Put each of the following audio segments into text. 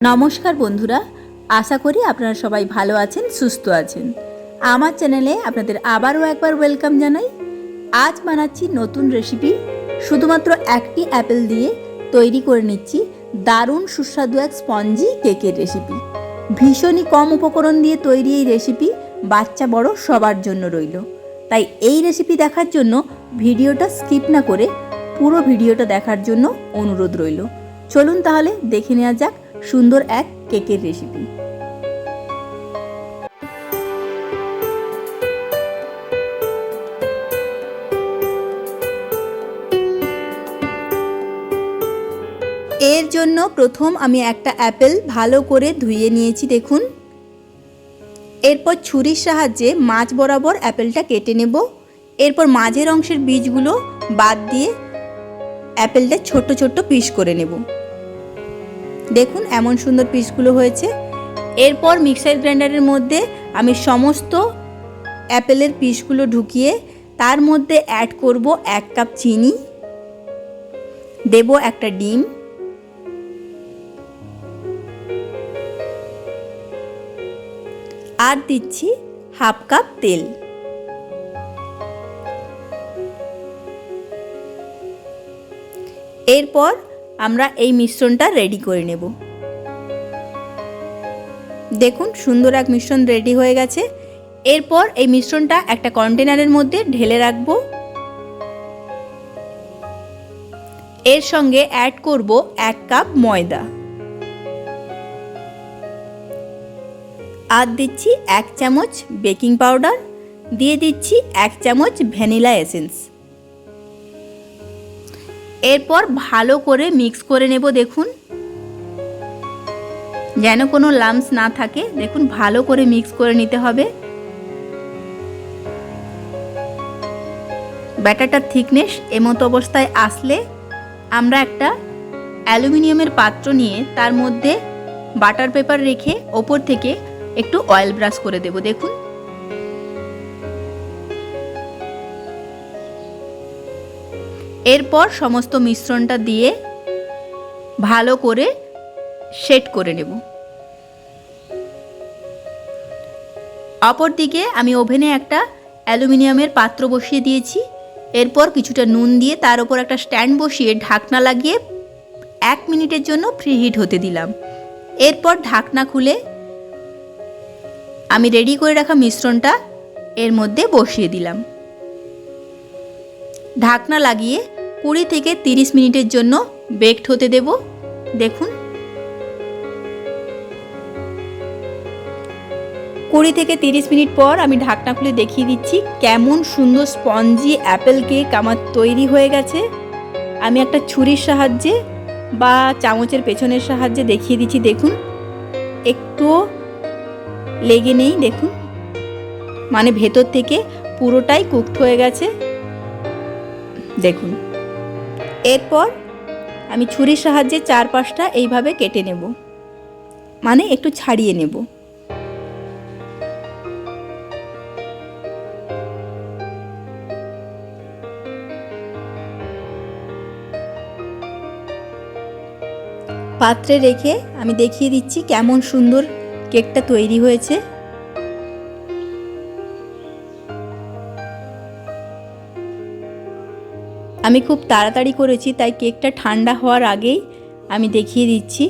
নমস্কার বন্ধুরা, আশা করি আপনারা সবাই ভালো আছেন, সুস্থ আছেন। আমার চ্যানেলে আপনাদের আবারও একবার ওয়েলকাম জানাই। আজ বানাচ্ছি নতুন রেসিপি, শুধুমাত্র একটি অ্যাপেল দিয়ে তৈরি করে নিচ্ছি দারুণ সুস্বাদু এক স্পঞ্জি কেকের রেসিপি। ভীষণই কম উপকরণ দিয়ে তৈরি এই রেসিপি বাচ্চা বড় সবার জন্য রইল। তাই এই রেসিপি দেখার জন্য ভিডিওটা স্কিপ না করে পুরো ভিডিওটা দেখার জন্য অনুরোধ রইল। চলুন তাহলে দেখে নেওয়া যাক সুন্দর এক কেকের রেসিপি এর জন্য প্রথম আমি একটা অ্যাপেল ভালো করে ধুয়ে নিয়েছি, দেখুন। এরপর ছুরির সাহায্যে মাছ বরাবর অ্যাপেলটা কেটে নেব। এরপর মাঝের অংশের বীজগুলো বাদ দিয়ে অ্যাপেলটা ছোট ছোট পিস করে নেব। দেখুন এমন সুন্দর পিসগুলো হয়েছে। এরপর মিক্সার গ্রাইন্ডারের মধ্যে আমি সমস্ত অ্যাপেলের পিসগুলো ঢুকিয়ে তার মধ্যে অ্যাড করব এক কাপ চিনি। দেব একটা ডিম। আর দিচ্ছি হাফ কাপ তেল। এরপর আমরা এই মিশ্রণটা রেডি করে নেব। দেখুন, সুন্দর এক মিশ্রণ রেডি হয়ে গেছে। এরপর এই মিশ্রণটা একটা কন্টেনারের মধ্যে ঢেলে রাখব। এর সঙ্গে অ্যাড করব এক কাপ ময়দা। আর দিচ্ছি এক চামচ বেকিং পাউডার দিয়ে দিচ্ছি এক চামচ ভ্যানিলা এসেন্স এরপর ভালো করে মিক্স করে নেব, দেখুন। যেন কোনো লামস না থাকে, দেখুন, ভালো করে মিক্স করে নিতে হবে। ব্যাটারটার থিকনেস এমতো অবস্থায় আসলে আমরা একটা অ্যালুমিনিয়ামের পাত্র নিয়ে তার মধ্যে বাটার পেপার রেখে ওপর থেকে একটু অয়েল ব্রাশ করে দেব, দেখুন। এরপর সমস্ত মিশ্রণটা দিয়ে ভালো করে সেট করে নেব। অপরদিকে আমি ওভেনে একটা অ্যালুমিনিয়ামের পাত্র বসিয়ে দিয়েছি। এরপর কিছুটা নুন দিয়ে তার উপর একটা স্ট্যান্ড বসিয়ে ঢাকনা লাগিয়ে এক মিনিটের জন্য ফ্রি হিট হতে দিলাম। এরপর ঢাকনা খুলে আমি রেডি করে রাখা মিশ্রণটা এর মধ্যে বসিয়ে দিলাম। ঢাকনা লাগিয়ে কুড়ি থেকে তিরিশ মিনিটের জন্য বেকড হতে দেব। দেখুন। কুড়ি থেকে তিরিশ মিনিট পর আমি ঢাকনা খুলে দেখিয়ে দিচ্ছি কেমন সুন্দর স্পঞ্জি অ্যাপেল কেক আমার তৈরি হয়ে গেছে। আমি একটা ছুরির সাহায্যে বা চামচের পেছনের সাহায্যে দেখিয়ে দিচ্ছি, দেখুন। একটুও লেগে নেই, দেখুন। মানে ভেতর থেকে পুরোটাই কুকড হয়ে গেছে। দেখুন। এরপর আমি ছুরির সাহায্যে চার পাঁচটা এইভাবে কেটে নেব। মানে একটু ছাড়িয়ে নেব। পাত্রে রেখে আমি দেখিয়ে দিচ্ছি কেমন সুন্দর কেকটা তৈরি হয়েছে। আমি খুব তাড়াতাড়ি করেছি, তাই কেকটা ঠান্ডা হওয়ার আগেই আমি দেখিয়ে দিচ্ছি।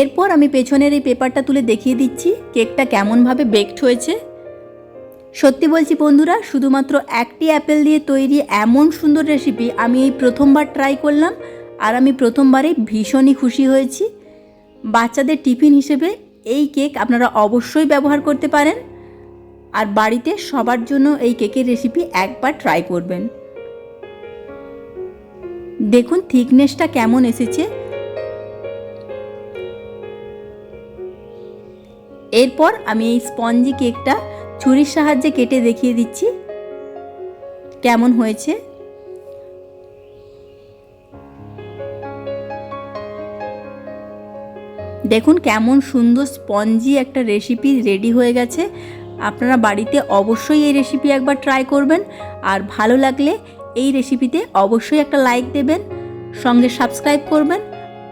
এরপর আমি পেছনের এই পেপারটা তুলে দেখিয়ে দিচ্ছি, কেকটা কেমনভাবে বেকড হয়েছে। সত্যি বলছি বন্ধুরা, শুধুমাত্র একটি অ্যাপেল দিয়ে তৈরি এমন সুন্দর রেসিপি আমি এই প্রথমবার ট্রাই করলাম, আর আমি প্রথমবারেই ভীষণই খুশি হয়েছি। বাচ্চাদের টিফিন হিসেবে এই কেক আপনারা অবশ্যই ব্যবহার করতে পারেন। আর বাড়িতে সবার জন্য এই কেকের রেসিপি একবার ট্রাই করবেন। দেখুন থিকনেসটা কেমন এসেছে। এরপর আমি এই স্পঞ্জি কেকটা ছুরির সাহায্যে কেটে দেখিয়ে দিচ্ছি। কেমন হয়েছে? দেখুন কেমন সুন্দর স্পঞ্জি একটা রেসিপি রেডি হয়ে গেছে। আপনারা বাড়িতে অবশ্যই এই রেসিপি একবার ট্রাই করবেন। আর ভালো লাগলে এই রেসিপিতে অবশ্যই একটা লাইক দেবেন, সঙ্গে সাবস্ক্রাইব করবেন,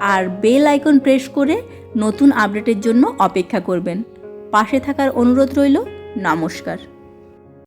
আর বেল আইকন প্রেস করে নতুন আপডেটের জন্য অপেক্ষা করবেন। পাশে থাকার অনুরোধ রইল, নমস্কার।